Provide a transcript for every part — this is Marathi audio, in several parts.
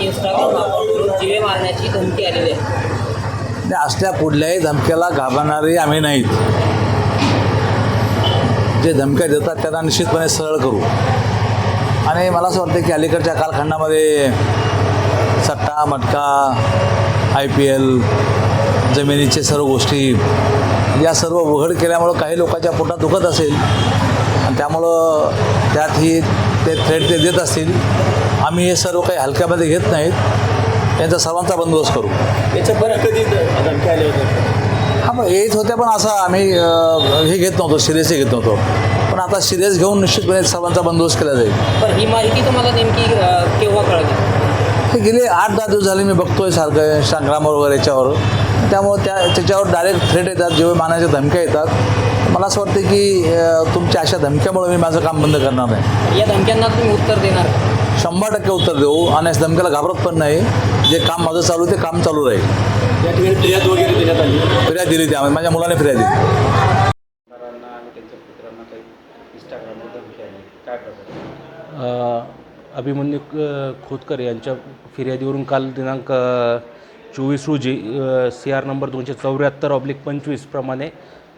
इंस्टाग्राम जीवे मारण्याची धमकी आलेली आहे. असल्या कुठल्याही धमक्याला घाबरणारे आम्ही नाहीत. जे धमक्या देतात त्यांना निश्चितपणे सरळ करू. आणि मला असं वाटतं की अलीकडच्या कालखंडामध्ये सट्टा मटका आय पी एल जमिनीचे सर्व गोष्टी या सर्व उघड केल्यामुळं काही लोकांच्या पोटात दुखत असेल. आणि त्यामुळं त्यात ही ते थ्रेड ते देत असतील आम्ही हे सर्व काही हलक्यामध्ये घेत नाहीत. त्यांचा सर्वांचा बंदोबस्त करू. याच्या बरं कधी धमकी आले होते? हा मग येत होत्या पण असं आम्ही हे घेत नव्हतो सिरियस घेत नव्हतो. पण आता सिरियस घेऊन निश्चितपणे सर्वांचा बंदोबस्त केला जाईल. पण ही माहिती तुम्हाला नेमकी केव्हा कळली? हे गेले आठ दहा दिवस झाले मी बघतोय सारखं इंस्टाग्रामवर वगैरे याच्यावर. त्यामुळं त्या त्याच्यावर डायरेक्ट थ्रेट येतात जेव्हा मानाच्या धमक्या येतात. मला असं वाटतं की तुमच्या अशा धमक्यामुळे मी माझं काम बंद करणार नाही या धमक्यांना तुम्ही उत्तर देणार? शंभर टक्के उत्तर देऊ. आणि अशा धमक्याला घाबरत पण नाही. जे काम माझं चालू आहे ते काम चालू राहील. या ठिकाणी फिर्याद वगैरे देण्यात आली. फिर्याद दिली त्यामध्ये. माझ्या मुलाने फिर्याद दिली. आमदारांना आणि त्यांच्या पुत्रांना काही इंस्टाग्रामवर धमकी आली. काय प्रकार? अ, अभिमन्यू खोतकर यांच्या फिर्यादीवरून काल दिनांक चोवीस रोजी सी आर नंबर दोनशे चौऱ्याहत्तर ऑब्लिक पंचवीस प्रमाणे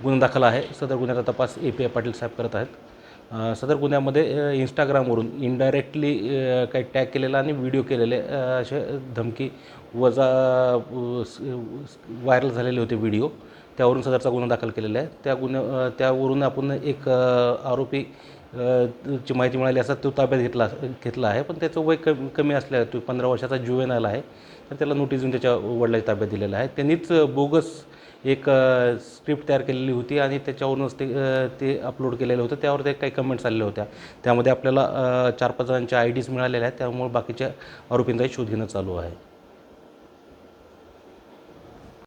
गुन्हा दाखल आहे. सदर गुन्ह्याचा तपास ए पी आय पाटील साहेब करत आहेत. सदर गुन्ह्यामध्ये इंस्टाग्रामवरून इनडायरेक्टली काही टॅग केलेला आणि व्हिडिओ केलेले असे धमकी वजा व्हायरल झालेले होते व्हिडिओ त्यावरून सदरचा गुन्हा दाखल केलेला आहे. त्या गुन्ह्या त्यावरून आपण एक आरोपी ची माहिती मिळाली असता तो ताब्यात घेतला घेतला आहे. पण त्याचं वय कमी कमी असल्या तो पंधरा वर्षाचा जुवेनाल आहे. तर त्याला नोटीस देऊन त्याच्या वडिलाच्या ताब्यात दिलेला आहे. त्यांनीच बोगस एक स्क्रिप्ट तयार केलेली होती आणि त्याच्यावरूनच ते ते अपलोड केलेलं होतं. त्यावर ते काही कमेंट्स आलेल्या होत्या. त्यामध्ये आपल्याला चार पाच जणांच्या आय डीज मिळालेल्या आहेत. त्यामुळे बाकीच्या आरोपींचाही शोध घेणं चालू आहे.